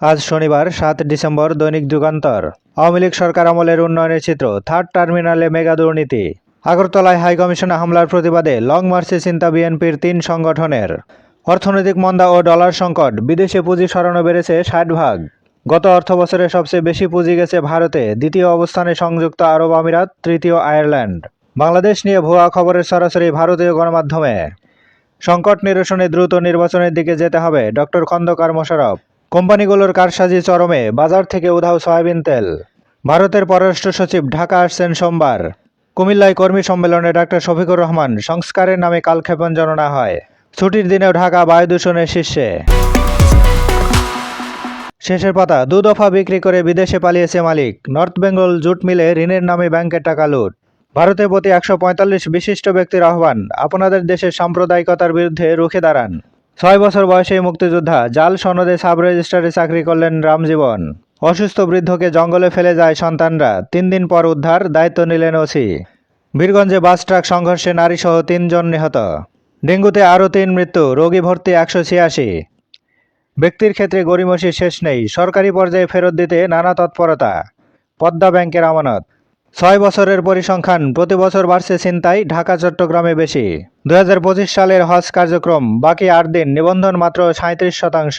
আজ শনিবার, সাত ডিসেম্বর দৈনিক যুগান্তর। আওয়ামী লীগ সরকার আমলের উন্নয়নের চিত্র, থার্ড টার্মিনালে মেগা দুর্নীতি। আগরতলায় হাইকমিশনে হামলার প্রতিবাদে লং মার্চে চিন্তা বিএনপির তিন সংগঠনের। অর্থনৈতিক মন্দা ও ডলার সংকট, বিদেশে পুঁজি সরানো বেড়েছে ষাট ভাগ। গত অর্থবছরে সবচেয়ে বেশি পুঁজি গেছে ভারতে, দ্বিতীয় অবস্থানে সংযুক্ত আরব আমিরাত, তৃতীয় আয়ারল্যান্ড। বাংলাদেশ নিয়ে ভুয়া খবরের সরাসরি ভারতীয় গণমাধ্যমে। সংকট নিরসনে দ্রুত নির্বাচনের দিকে যেতে হবে, ডক্টর খন্দকার মোশারফ কোম্পানিগুলোর কারসাজি চরমে, বাজার থেকে উধাও সয়াবিন তেল। ভারতের পররাষ্ট্র সচিব ঢাকা আসছেন সোমবার। কুমিল্লায় কর্মী সম্মেলনে ডাক্তার শফিকুর রহমান, সংস্কারের নামে কালক্ষেপণ জননা হয়। ছুটির দিনেও ঢাকা বায়ু দূষণের শীর্ষে। শেষের পাতা, দু দফা বিক্রি করে বিদেশে পালিয়েছে মালিক। নর্থ বেঙ্গল জুট মিলে ঋণের নামে ব্যাংকের টাকা লুট। ভারতের প্রতি একশো বিশিষ্ট ব্যক্তির আহ্বান, আপনাদের দেশের সাম্প্রদায়িকতার বিরুদ্ধে রুখে দাঁড়ান। ছয় বছর বয়সে মুক্তিযোদ্ধা জাল সনদে সাব রেজিস্ট্রারে চাকরি করলেন রামজীবন। অসুস্থ বৃদ্ধকে জঙ্গলে ফেলে যায় সন্তানরা। তিন দিন পর উদ্ধার, দায়িত্ব নিলেন ওসি। বীরগঞ্জে বাস ট্রাক সংঘর্ষে নারীসহ তিনজন নিহত। ডেঙ্গুতে আরও তিন মৃত্যু, রোগী ভর্তি একশো ছিয়াশি। ব্যক্তির ক্ষেত্রে গরিমসির শেষ নেই। সরকারি পর্যায়ে ফেরত দিতে নানা তৎপরতা। পদ্মা ব্যাংকের আমানত। ছয় বছরের পরিসংখ্যান, প্রতি বছর বাড়ছে ছিনতাই, ঢাকা, চট্টগ্রামে বেশি। দু হাজার পঁচিশ সালের হজ কার্যক্রম, বাকি আট দিন নিবন্ধন মাত্র সাঁত্রিশ শতাংশ।